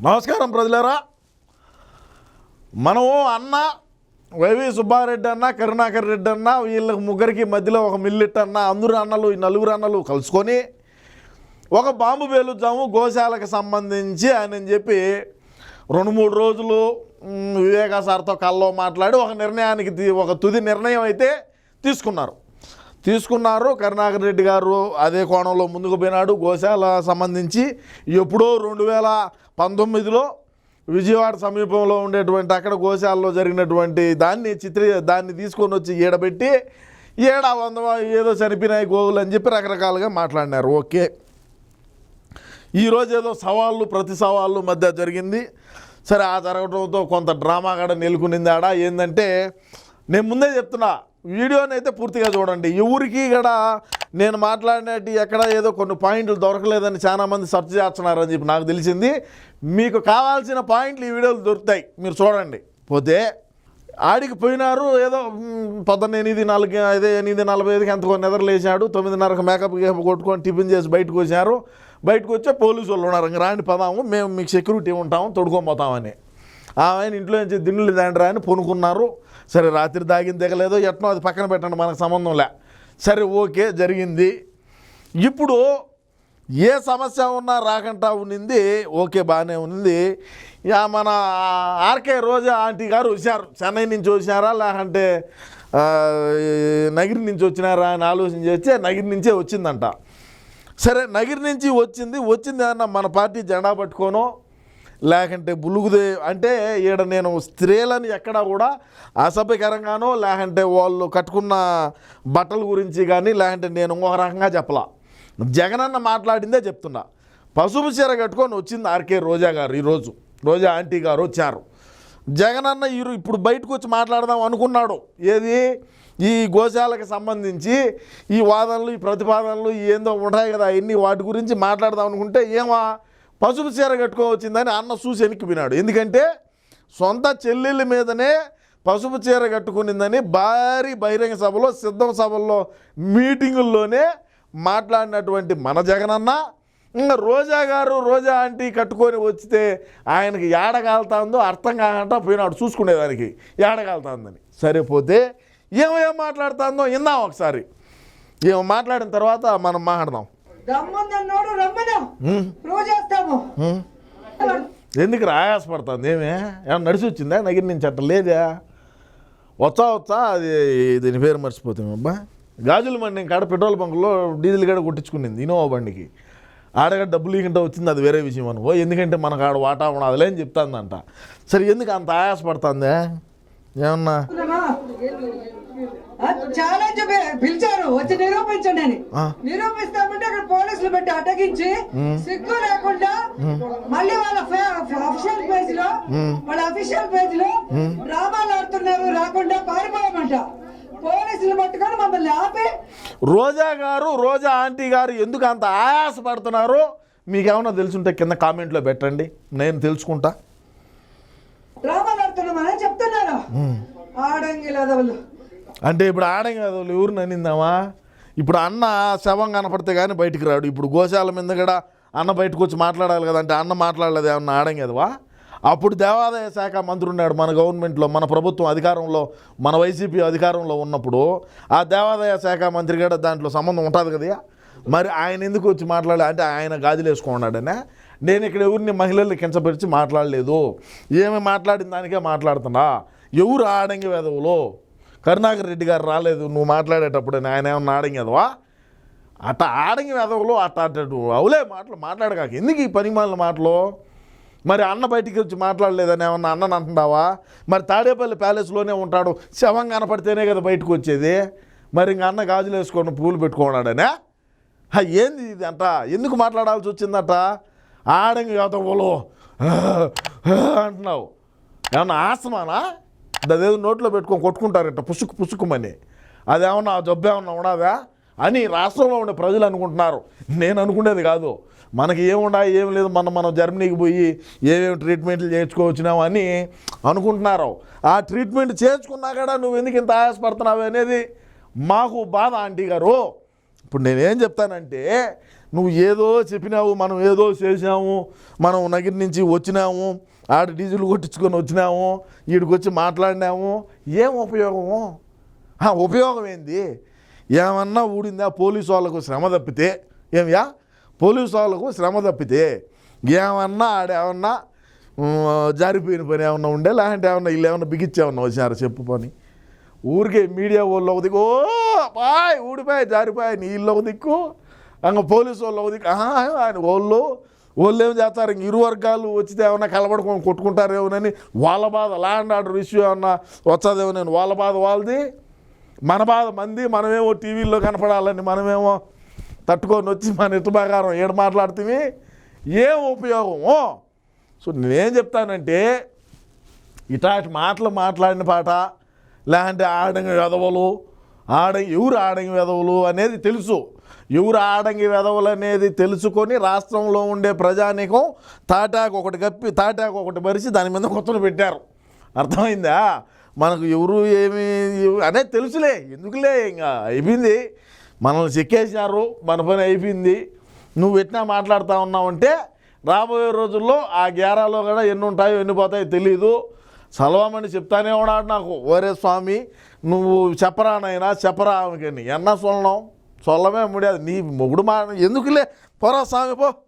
నమస్కారం ప్రజలారా. మనము అన్న వైవి సుబ్బారెడ్డి అన్న కరుణాకర్ రెడ్డి అన్న వీళ్ళకి ముగ్గురికి మధ్యలో ఒక మిల్లిట్ అన్న అందరు అన్నలు ఈ నలుగురు అన్నలు కలుసుకొని ఒక బాంబు పేలుద్దాము గోశాలకు సంబంధించి అని చెప్పి రెండు మూడు రోజులు మ్, వివేకా సార్తో కల్లో మాట్లాడి ఒక నిర్ణయానికి ఒక తుది నిర్ణయం అయితే తీసుకున్నారు. తీసుకున్నారు కరుణాకర్ రెడ్డి గారు అదే కోణంలో ముందుకు పోయినాడు. గోశాల సంబంధించి ఎప్పుడో రెండు వేల పంతొమ్మిదిలో విజయవాడ సమీపంలో ఉండేటువంటి అక్కడ గోశాలలో జరిగినటువంటి దాన్ని చిత్రీ దాన్ని తీసుకొని వచ్చి ఈడబెట్టి ఏడ వంద ఏదో చనిపోయినాయి గోవులు అని చెప్పి రకరకాలుగా మాట్లాడినారు. ఓకే. ఈరోజు ఏదో సవాళ్ళు ప్రతి సవాళ్ళు మధ్య జరిగింది. సరే ఆ జరగడంతో కొంత డ్రామా కూడా నెలకొనింది ఆడ. ఏంటంటే నేను ముందే చెప్తున్నా వీడియోని అయితే పూర్తిగా చూడండి. ఎవరికి కూడా నేను మాట్లాడినట్టు ఎక్కడ ఏదో కొన్ని పాయింట్లు దొరకలేదని చాలామంది సెర్చ్ చేస్తున్నారని చెప్పి నాకు తెలిసింది. మీకు కావాల్సిన పాయింట్లు ఈ వీడియోలు దొరుకుతాయి. మీరు చూడండి. పోతే ఆడికి పోయినారు ఏదో పద్దెనిమిది పొద్దున్న ఎనిమిది నాలుగు అదే ఎనిమిది నలభై ఐదుకి ఎంతకో నిద్రలేసాడు తొమ్మిదిన్నరకు మేకప్ గేప్ కొట్టుకొని టిఫిన్ చేసి బయటకు వచ్చారు. బయటకు వచ్చే పోలీసు వాళ్ళు ఉన్నారు. ఇంక రాండి పదాము మేము మీకు సెక్యూరిటీ ఉంటాము తొడుకొని ఆమె ఆయన ఇంట్లో నుంచి దిండులు దాండ్రా అని పొనుకున్నారు. సరే రాత్రి దాగిన దిగలేదో ఎట్నో అది పక్కన పెట్టండి మనకు సంబంధం లే. సరే ఓకే జరిగింది. ఇప్పుడు ఏ సమస్య ఉన్నా రాకుండా ఉన్నింది ఓకే బాగానే ఉన్నింది ఇక మన ఆర్కే రోజా ఆంటీ గారు వచ్చారు. చెన్నై నుంచి వచ్చారా లేకంటే నగిరి నుంచి వచ్చినారా అని ఆలోచన చేస్తే నగిరి నుంచే వచ్చిందంట. సరే నగిరి నుంచి వచ్చింది వచ్చింది అన్న మన పార్టీ జెండా పట్టుకోనో లేకంటే బులుగుదే అంటే ఈడ నేను స్త్రీలని ఎక్కడా కూడా అసభ్యకరంగానో లేకంటే వాళ్ళు కట్టుకున్న బట్టల గురించి కానీ లేకంటే నేను ఒక రకంగా చెప్పలా. జగనన్న మాట్లాడిందే చెప్తున్నా. పసుపు చీర కట్టుకొని వచ్చింది ఆర్కే రోజా గారు ఈరోజు. రోజా ఆంటీ గారు వచ్చారు. జగనన్న ఈరు ఇప్పుడు బయటకు వచ్చి మాట్లాడదాం అనుకున్నాడు. ఏది? ఈ గోశాలకు సంబంధించి ఈ వాదనలు ఈ ప్రతిపాదనలు ఏందో ఉంటాయి కదా ఎన్ని వాటి గురించి మాట్లాడదాం అనుకుంటే ఏమా? పసుపు చీర కట్టుకోవచ్చిందని అన్న చూసి వెనక్కిపోయినాడు ఎందుకంటే సొంత చెల్లెళ్ళ మీదనే పసుపు చీర కట్టుకునిందని భారీ బహిరంగ సభలో సిద్ధం సభల్లో మీటింగుల్లోనే మాట్లాడినటువంటి మన జగనన్న ఇంకా రోజా గారు రోజా ఆంటీ కట్టుకొని వచ్చితే ఆయనకి ఏడగాలుతుందో అర్థం కాకుండా పోయినాడు చూసుకునేదానికి. ఏడగాలుతుందని సరిపోతే ఏమేం మాట్లాడుతుందో ఇందాం ఒకసారి. ఏమో మాట్లాడిన తర్వాత మనం మాట్లాడదాం. రమ్మందన్నోడు రమ్మను. హ్మ్, ప్రూవ్ చేస్తాము. ఎందుకు రాయాసపడుతుంది? ఏమే? ఏమన్నా నడిచి వచ్చిందా? నగిరి నుంచి అట్ట లేదా? వచ్చా వచ్చా అది దీని పేరు మర్చిపోతాం అబ్బా. గాజుల బండి కాడ పెట్రోల్ బంకులో డీజిల్ గడ కొట్టించుకునింది ఇనోవా బండికి. ఆడగా డబ్బులు ఇకంటే వచ్చింది అది వేరే విషయం అనుకో. ఎందుకంటే మనకు ఆడ వాటా ఉండదులే అని చెప్తాందంట. సరే ఎందుకు అంత ఆయాసపడుతుందే? ఏమన్నా? ఛాలెంజ్ పిలిచారు. వచ్చి నిరూపించండి అని. నిరూపిస్తామంటే అక్కడ పోలీసులు పెట్టి అటగించి సిగ్గు లేకుండా మళ్ళీ వాళ్ళ అఫీషియల్ పేజ్లో వాళ్ళ అఫీషియల్ పేజ్లో డ్రామాలు ఆడుతున్నారు రాకుండా పారిపోయామంట. పోలీసులు పట్టుకొని మమ్మల్ని ఆపి రోజా గారు రోజా ఆంటీ గారు ఎందుకు అంత ఆయాసపడుతున్నారు? మీకేమన్నా తెలుసుంటే కింద కామెంట్లో పెట్టండి. నేను తెలుసుకుంటా. డ్రామాలు ఆడుతున్నామని చెప్తున్నారు. ఆడంగి లేదవులు. అంటే ఇప్పుడు ఆడం కాదు ఎవరు నన్నిందామా ఇప్పుడు అన్న శవం కనపడితే కానీ బయటికి రాడు. ఇప్పుడు గోశాల మీద కూడా అన్న బయటకు వచ్చి మాట్లాడాలి కదా అంటే అన్న మాట్లాడలేదు ఏమన్నా ఆడం కదవా అప్పుడు దేవాదాయ శాఖ మంత్రి ఉన్నాడు మన గవర్నమెంట్లో మన ప్రభుత్వం అధికారంలో మన వైసీపీ అధికారంలో ఉన్నప్పుడు ఆ దేవాదాయ శాఖ మంత్రి కూడా దాంట్లో సంబంధం ఉంటుంది కదా మరి ఆయన ఎందుకు వచ్చి మాట్లాడాలి? అంటే ఆయన గాజులు వేసుకున్నాడనే నేను ఇక్కడ ఎవరిని మహిళల్ని కించపరిచి మాట్లాడలేదు. ఏమి మాట్లాడిన దానికే మాట్లాడుతున్నా. ఎవరు ఆడంగి వెదవులో? కరుణాకర్ రెడ్డి గారు రాలేదు నువ్వు మాట్లాడేటప్పుడు ఆయన ఏమన్నా ఆడంగదవా అట్ట ఆడంగి వెదవులు అట్ట అట్ట అవులే మాటలు మాట్లాడగాక. ఎందుకు ఈ పని మాటలు? మరి అన్న బయటికి వచ్చి మాట్లాడలేదని ఏమన్నా అన్నని అంటున్నావా? మరి తాడేపల్లి ప్యాలెస్లోనే ఉంటాడు. శవం కనపడితేనే కదా బయటకు వచ్చేది. మరి ఇంక అన్న గాజులు వేసుకొని పూలు పెట్టుకున్నాడనే? ఏంది ఇది అంట? ఎందుకు మాట్లాడాల్సి వచ్చిందట? ఆడంగి యువతలో అంటున్నావు. ఏమన్నా ఆసమానా అదేదో నోట్లో పెట్టుకొని కొట్టుకుంటారట పుసుకు పుసుకుమని అదేమన్నా ఆ జబ్బు ఏమన్నా ఉండదా అని రాష్ట్రంలో ఉండే ప్రజలు అనుకుంటున్నారు. నేను అనుకునేది కాదు. మనకి ఏముండా ఏం లేదు మనం మనం జర్మనీకి పోయి ఏమేమి ట్రీట్మెంట్లు చేయించుకోవచ్చినావు అని అనుకుంటున్నారు. ఆ ట్రీట్మెంట్ చేర్చుకున్నా కూడా నువ్వు ఎందుకు ఇంత ఆయాసపడుతున్నావు అనేది మాకు బాధ ఆంటీ గారు. ఇప్పుడు నేనేం చెప్తానంటే నువ్వు ఏదో చెప్పినావు మనం ఏదో చేసాము మనం నగిరి నుంచి వచ్చినాము ఆడ డీజిల్ కొట్టించుకొని వచ్చినాము వీడికొచ్చి మాట్లాడినాము. ఏం ఉపయోగము? ఉపయోగం ఏంది? ఏమన్నా ఊడిందా? పోలీసు వాళ్ళకు శ్రమ తప్పితే ఏమియా? పోలీసు వాళ్ళకు శ్రమ తప్పితే ఏమన్నా ఆడేమన్నా జారిపోయిన పని ఏమన్నా ఉండే? లేదంటే ఏమన్నా వీళ్ళు ఏమన్నా బిగిచ్చేమన్నా వచ్చారు చెప్పు పని. ఊరికే మీడియా వాళ్ళు ఒక దిక్కు ఓ పాయ్ ఊడిపోయి జారిపోయి నీళ్ళు ఒక దిక్కు. అంగ పోలీసు వాళ్ళు ఒక దిక్కు ఆయన వాళ్ళు వాళ్ళు ఏం చేస్తారు? ఇంక ఇరు వర్గాలు వచ్చితే ఏమైనా కలబడుకొని కొట్టుకుంటారేమోనని వాళ్ళ బాధ. ల్యాండ్ ఆర్డర్ ఇష్యూ ఏమన్నా వచ్చేదేమోనని వాళ్ళ బాధ వాళ్ళది. మన బాధ మంది. మనమేమో టీవీల్లో కనపడాలని మనమేమో తట్టుకొని వచ్చి మన ఎత్తు ప్రకారం ఏడు మాట్లాడుతుంది ఏం ఉపయోగము సో నేనేం చెప్తానంటే ఇటాటి మాటలు మాట్లాడిన పాట లేదంటే ఆడంగి వెధవలు ఆడ ఎవరు ఆడంగి వెధవలు అనేది తెలుసు. ఎవరు ఆడంగి వెధవలు అనేది తెలుసుకొని రాష్ట్రంలో ఉండే ప్రజానీకం తాటాకు ఒకటి కప్పి తాటాకు ఒకటి పరిచి దాని మీద కొత్తలు పెట్టారు. అర్థమైందా? మనకు ఎవరు ఏమి అనే తెలుసులే ఎందుకులే ఇంకా? అయిపోయింది. మనల్ని చెక్కేసినారు మన పని అయిపోయింది. నువ్వు ఎట్లా మాట్లాడుతూ ఉన్నావంటే రాబోయే రోజుల్లో ఆ గేరాలో కూడా ఎన్ని ఉంటాయో ఎన్ని పోతాయో తెలీదు. చదవమని చెప్తానే ఉన్నాడు నాకు. ఓరే స్వామి నువ్వు చెప్పరా నాయనా చెప్పరా ఆమెకని ఎన్న సొల్లం? సొల్లమే ముడియాది. నీ మొగుడు మా ఎందుకులే? పోరా స్వామి పో.